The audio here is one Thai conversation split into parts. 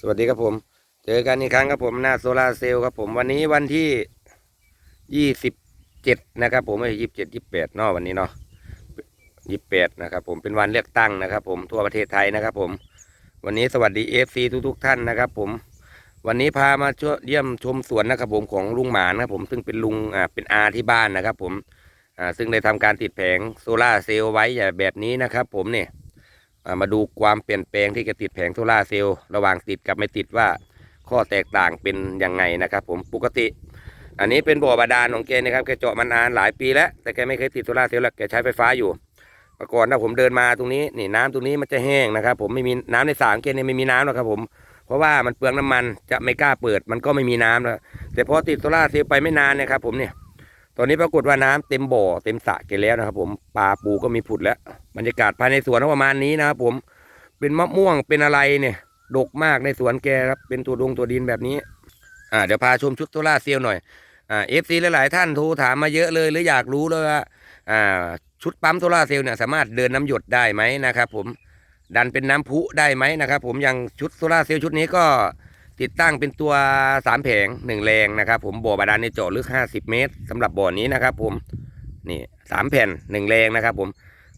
สวัสดีครับผม เจอกันอีกครั้งครับผมหน้าโซลาร์เซลล์ครับผมวันนี้วันที่ยี่สิบเจ็ดนะครับ ผมไม่ยี่สิบเจ็ดยี่สิบแปดนาะวันนี้เนาะยี่สิบแปดนะครับ ผมเป็นวันเลือกตั้งนะครับ ผมทั่วประเทศไทยนะครับ ผม วันนี้สวัสดีเอฟซีทุกๆท่านนะครับ ผม วันนี้พามาช่วยเยี่ยมชมสวนนะครับ ผมของลุงหมานะครับผมซึ่งเป็นลุงอ่าเป็นอาที่บ้านนะครับ ผมอ่าซึ่งได้ทำการติดแผงโซลาร์เซลล์ไว้อย่าแบบนี้นะครับ ผมเนี่ย มาดูความเปลี่ยนแปลงที่จะติดแผงโซลาเซลล์ระหว่างติดกับไม่ติดว่าข้อแตกต่างเป็นยังไงนะครับ ผมปกติ อันนี้เป็นบ่อบาดาลของแกนะครับแกเจาะมานานหลายปีแล้ว แต่แกไม่เคยติดโซลาเซลล์ล้วแกใช้ไฟฟ้าอยู่เมื่อก่อนถ้าผมเดินมาตรงนี้นี่น้ำตรงนี้มันจะแห้งนะครับ ผมไม่มีน้ำในสระของแกเนี่ยไม่มีน้ำหรอกครับผมเพราะว่ามันเปลืองน้ำมันจะไม่กล้าเปิดมันก็ไม่มีน้ำแล้วแต่พอติดโซลาเซลล์ไปไม่นานนะครับ ผมเนี่ย ตอนนี้ปรากฏว่าน้ำเต็มบ่อเต็มสระแกแล้วนะครับผมปลาปูก็มีผุดแล้ว บรรยากาศภายในสวนก็ประมาณนี้นะครับผมเป็นมะม่วงเป็นอะไรเนี่ยดกมากในสวนแกครับเป็นตัวดงตัวดินแบบนี้ อ่าเดี๋ยวพาชมชุดโซล่าเซลล์หน่อยอ่าเอฟซีหลายๆท่านโทรถามมาเยอะเลยหรืออยากรู้เลยว่าอ่าชุดปั๊มโซล่าเซลล์เนี่ยสามารถเดินน้ำหยดได้ไหมนะครับผมดันเป็นน้ำพุได้ไหมนะครับผมอย่างชุดโซล่าเซลล์ชุดนี้ก็ ติดตั้งเป็นตัวสามแผงหนึ่งแรงนะครับ ผมบ่อบาดาลในเจาะลึก50เมตรสำหรับบ่อนี้นะครับ ผมนี่สามแผ่นหนึ่งแรงนะครับ ผม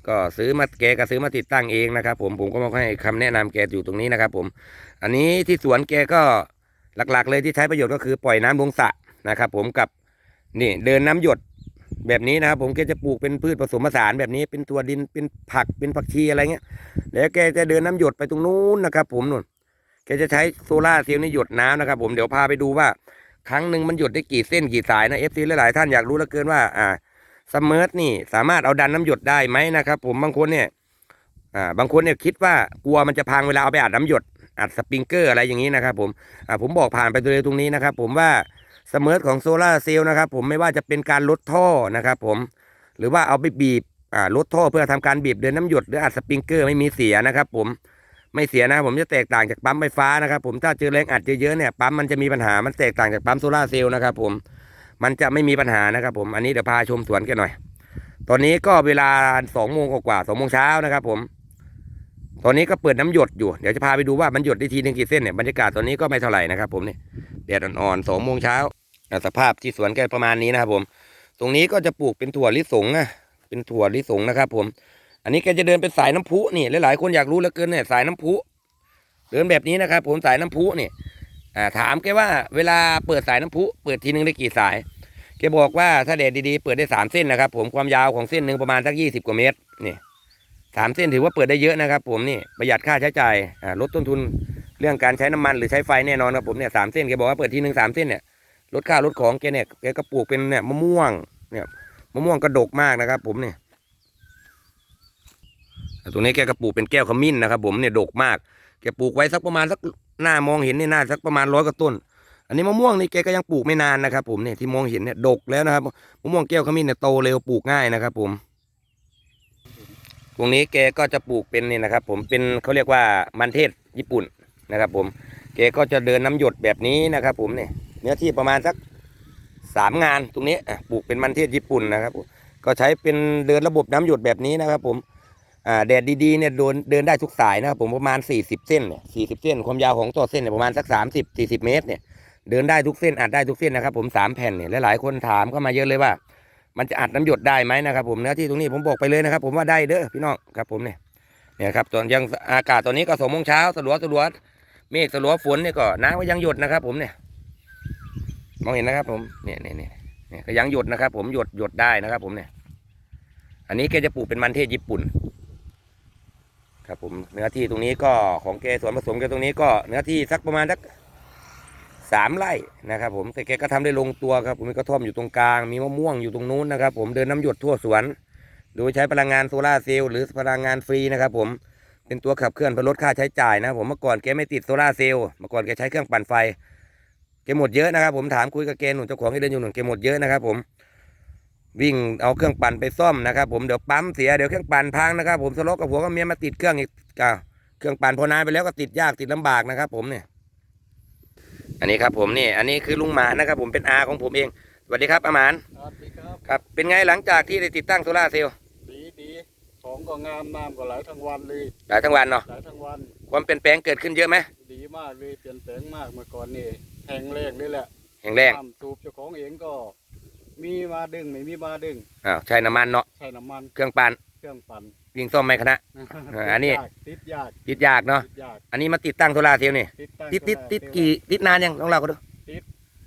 ก็ซื้อมาแกก็ซื้อมาติดตั้งเองนะครับ ผมผมก็มาให้คำแนะนำแกอยู่ตรงนี้นะครับ ผม อันนี้ที่สวนแกก็หลักๆ เลยที่ใช้ประโยชน์ก็คือปล่อยน้ำลงสระนะครับ ผมกับนี่เดินน้ำหยดแบบนี้นะครับ ผมแกจะปลูกเป็นพืชผสมผสานแบบนี้เป็นตัวดินเป็นผักเป็นผักชีอะไรเงี้ยแล้วแกจะเดินน้ำหยดไปตรงนู้นนะครับ ผมนู่น แกจะใช้โซล่าเซลล์นี่หยดน้ำนะครับผมเดี๋ยวพาไปดูว่า ครั้งหนึ่งมันหยดได้กี่เส้นกี่สายนะเอฟซีหลายๆท่านอยากรู้เหลือเกินว่าอ่าสมอร์ทนี่สามารถเอาดันน้ำหยดได้ไหมนะครับผมบางคนเนี่ยอ่าบางคนเนี่ยคิดว่ากลัวมันจะพังเวลาเอาไปอัดน้ำหยดอัดสปริงเกอร์อะไรอย่างนี้นะครับผมอ่าผมบอกผ่านไปเลยตรงนี้นะครับผมว่าสมอร์ทของโซล่าเซลล์นะครับผมไม่ว่าจะเป็นการลดท่อนะครับผมหรือว่าเอาไปบีบอ่าลดท่อเพื่อทำการบีบเดินน้ำหยดหรืออัดสปริงเกอร์ไม่มีเสียนะครับผม ไม่เสียนะผมจะแตกต่างจากปั๊มไฟฟ้านะครับ ผมถ้าเจอแรงอัดเยอะๆเนี่ยปั๊มมันจะมีปัญหามันแตกต่างจากปั๊มโซลาเซลล์นะครับ ผมมันจะไม่มีปัญหานะครับ ผมอันนี้เดี๋ยวพาชมสวนกันหน่อย ตอนนี้ก็เวลาสองโมงกว่าสองโมงเช้านะครับ ผม ตอนนี้ก็เปิดน้ำหยดอยู่เดี๋ยวจะพาไปดูว่ามันหยดได้ทีนึงกี่เส้นเนี่ยบรรยากาศตอนนี้ก็ไม่เท่าไหร่นะครับผมเนี่ยแดดอ่อนๆสองโมงเช้าสภาพที่สวนแกประมาณนี้นะครับผม ตรงนี้ก็จะปลูกเป็นถั่วลิสงนะเป็นถั่วลิสงนะครับ ผม อันนี้แกจะเดินเป็นสายน้ำพุนี่หลายๆคนอยากรู้เหลือเกินเนี่ยสายน้ำพุ เดินแบบนี้นะครับ ผมสายน้ำพุนี่อ่าถามแกว่าเวลาเปิดสายน้ำพุ เปิดทีนึงได้กี่สายแกบอกว่าถ้าแดดดีๆเปิดได้สามเส้นนะครับ ผมความยาวของเส้นหนึ่งประมาณสักยี่สิบกว่าเมตรนี่สามเส้นถือว่าเปิดได้เยอะนะครับ ผมนี่ประหยัดค่าใช้จ่ายอ่าลดต้นทุนเรื่องการใช้น้ำมันหรือใช้ไฟแน่นอนครับผมเนี่ยสามเส้นแกบอกว่าเปิดทีหนึ่งสามเส้นเนี่ยลดค่าลดของแกเนี่ยแกก็ปลูกเป็นเนี่ยมะม่วงเนี่ยมะม่วงกระดกมากนะครับ ผมเนี่ย ตรงนี้แกก็ปลูกเป็นแก้วขมิ้นนะครับ ผมเนี่ยดกมาก แกปลูกไว้สักประมาณสักหน้ามองเห็นนี่หน่าสักประมาณร้อยกว่าต้น อันนี้มะม่วงนี่แกก็ยังปลูกไม่นานนะครับ ผมเนี่ยที่มองเห็นเนี่ยดกแล้วนะครับมะม่วงแก้วขมิ้นเนี่ยโตเร็วปลูกง่ายนะครับ ผมตรงนี้แกก็จะปลูกเป็นนี่นะครับ ผมเป็นเขาเรียกว่ามันเทศญี่ปุ่นนะครับ ผมแกก็จะเดินน้ำหยดแบบนี้นะครับ ผมเนี่ยเนื้อที่ประมาณสักสามงานตรงนี้ปลูกเป็นมันเทศญี่ปุ่นนะครับผมก็ใช้เป็นเดินระบบน้ำหยดแบบนี้นะครับ ผม แดดดีๆเนี่ยเดินเดินได้ทุกสายนะครับผมประมาณ 40 เส้นเนี่ย40เส้น ความยาวของต่อเส้นเนี่ยประมาณสัก 30 40 เมตรเนี่ยเดินได้ทุกเส้นอัดได้ทุกเส้นนะครับผมสามแผ่นเนี่ยหลายๆคนถามเข้ามาเยอะเลยว่า มันจะอัดน้ำหยดได้ไหมนะครับผมเนื้อที่ตรงนี้ผมบอกไปเลยนะครับ ผมว่าได้เด้อพี่น้องครับผมเนี่ยเนี่ยครับตอนยังอากาศตอนนี้ก็สองโมงเช้าสลัวสลัวเมฆสลัวฝนเนี่ยก็น้ำก็ยังหยดนะครับ ผมเนี่ยมองเห็นนะครับ ผมเนี่ยเนี่ยเนี่ยก็ยังหยดนะครับ ผมหยดหยดได้นะครับ ผมเนี่ย อันนี้แกจะปลูกเป็นมันเทศญี่ปุ่น ผมเนื้อที่ตรงนี้ก็ของแกสวนผสมแกตรงนี้ก็เนื้อที่สักประมาณสักสามไร่นะครับ ผมแต่แกก็ทำได้ลงตัวครับ ผมมีกระท่อมอยู่ตรงกลาง มีมะม่วงอยู่ตรงนู้นนะครับ ผมเดินน้ำหยดทั่วสวน โดยใช้พลังงานโซลาร์เซลล์หรือพลังงานฟรีนะครับ ผมเป็นตัวขับเคลื่อนเพื่อลดค่าใช้จ่ายนะผมเมื่อก่อนแกไม่ติดโซลาร์เซลล์เมื่อก่อนแกใช้เครื่องปั่นไฟแกหมดเยอะนะครับ ผมถามคุยกับแกหนุนเจ้าของที่เดินอยู่หนุนแกหมดเยอะนะครับ ผม วิ่งเอาเครื่องปั่นไปซ่อมนะครับ ผมเดี๋ยวปั๊มเสียเดี๋ยวเครื่องปั่นพังนะครับ ผมสลบกับผัวกับเมียมาติดเครื่องอีกอ่าเครื่องปั่นพอนานไปแล้วก็ติดยากติดลำบากนะครับ ผมเนี่ย อันนี้ครับ ผมนี่อันนี้คือลุงหมานนะครับ ผมเป็นอาของผมเองสวัสดีครับอาหมานสวัสดีครับครับ เป็นไงหลังจากที่ได้ติดตั้งโซลาร์เซลล์ดีดีของก็งามน้ำก็ไหลทั้งวันเลยหลายทั้งวันเนาะไหลทั้งวันความเปลี่ยนแปลงเกิดขึ้นเยอะไหมดีมากเลยเปลี่ยนแปลงมากเมื่อก่อนนี่แห้งแรงเลยแหละแห่งแรกน้ำสูบเจ้าของเองก็ มีมาดึงไม่มีมาดึงอ้าวใช้น้ำมันเนาะใช้น้ำมันเครื่องปั่นเครื่องปั่นวิ่งซ่อมไหมคณะเอออันนี้ ติดยากติดยากเนาะติดยากอันนี้มาติดตั้งโซลาร์เซลล์นี่ติดตั้งติดติดโซล่าติดเซลล์กี่ติดนานยังลองเราก็ดู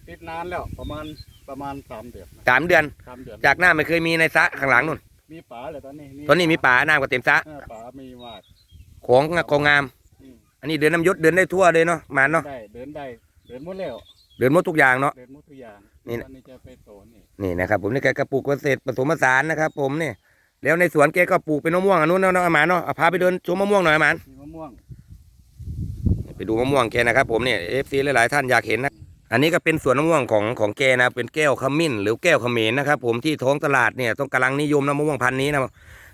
ติดนานแล้วประมาณประมาณสามเดือนสามเดือนสามเดือนจากหน้าไม่เคยมีในสระข้างหลังนู่นมีป๋าเลยตอนนี้ตอนนี้มีป่าน้ำก็เต็มสระเออป๋ามีมากของของงามอืมอันนี้เดินน้ำยศเดินได้ทั่วเลยเนาะหมานเนาะได้เดินได้เดินหมดแล้วเดินหมดทุกอย่างเนาะเดินหมดทุกอย่างนี่นะตอนนี้จะไปโตนี่ นี่นะครับ ผมนี่แกกระปลูกเกษตรผสมผสานนะครับ ผมเนี่ยแล้วในสวนแกก็ปลูกเป็นมะม่วงอันนู้นเนาะเนาะอาหมานเนาะเอาพาไปเดินชมมะม่วงหน่อยอาหมานมีมะม่วงไปดูมะม่วงแกนะครับ ผมเนี่ยเอฟซีหลายๆท่านอยากเห็นนะอันนี้ก็เป็นสวนมะม่วงของของแกนะเป็นแก้วขมิ้น หรือแก้วเขมรนะครับ ผมที่ท้องตลาดเนี่ยต้องกำลังนิยมนะมะม่วงพันธุ์นี้นะ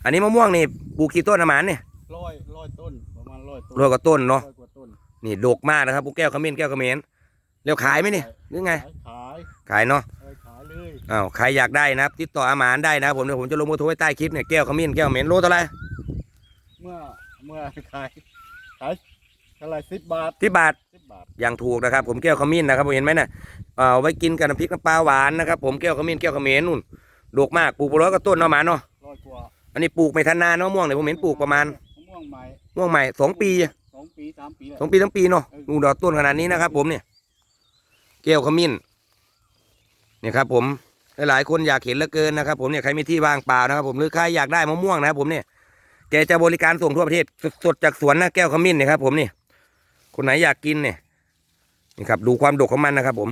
อันนี้มะม่วงนี่ปลูกกี่ต้นอาหมานเนี่ยร้อยร้อยต้นประมาณร้อยต้นร้อยกว่าต้นเนาะร้อยกว่าต้นนี่ดกมากนะครับพวกแก้วขมิ้นแก้วเขมรแล้วขายไหมเนี่ยหรือไงขายขายเนาะขายขาย เลยอ้าวใครอยากได้นะครับ ติดต่ออาหมานได้นะครับผมเดี๋ยวผมจะลงเบอร์โทรไว้ใต้คลิปเนี่ยแก้วขมิ้นแก้วเขมรโลเท่าไหร่เมื่อเมื่อขายขายเท่าไหรสิบบาทที่บาท สิบบาทอย่างถูกนะครับ ผมแก้วขมิ้นนะครับผมเห็นไหมน่ะเอาไว้กินกับน้ำพริกน้ำปลาหวานนะครับผมแก้วขมิ้นแก้วเขมรนู่นดกมากปลูกไปร้อยก็ต้นเนาะหมาเนาะร้อยกว่าอันนี้ปลูกไม่ทันนานเนาะม่วงเนี่ยผมเห็นปลูกประมาณมะม่วงใหม่ม่วงใหม่สองปีสองปีสามปีแล้ว สองปีทั้งปีเนาะดูดอกต้นขนาดนี้นะครับ ผมเนี่ยแก้วขมิ้น เนี่ยครับผมหลายๆคนอยากเห็นเหลือเกินนะครับผมเนี่ยใครมีที่ว่างเปล่านะครับผมหรือใครอยากได้มะม่วงนะครับผมเนี่ยแกจะบริการส่งทั่วประเทศสดๆจากสวนนะแก้วขมิ้นเนี่ยครับผมนี่คนไหนอยากกินเนี่ยนี่ครับดูความดกของมันนะครับ ผม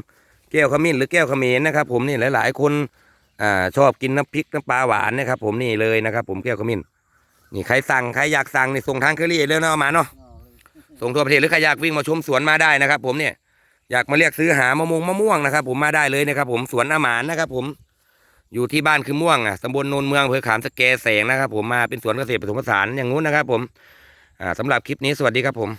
แก้วขมิ้นหรือแก้วเขมรนะครับ ผมนี่หลาย ๆ คนอ่าชอบกินน้ำพริกน้ำปลาหวานนะครับ ผมนี่เลยนะครับ ผมแก้วขมิ้นนี่ใครสั่งใครอยากสั่งนี่ส่งทางเคอรี่เลยนะเอามาเนาะเอาเลยส่งทั่วประเทศหรือใครอยากวิ่งมาชมสวนมาได้นะครับ ผมเนี่ย อยากมาเรียกซื้อหามะม่วงมะม่วงนะครับ ผมมาได้เลยนะครับ ผมสวนอาหมานนะครับ ผมอยู่ที่บ้านคือม่วงอะตำบลโนนเมืองอำเภอขามสแกแสงนะครับ ผมมาเป็นสวนเกษตรผสมผสานอย่างงู้นนะครับ ผมอ่าสำหรับคลิปนี้สวัสดีครับผม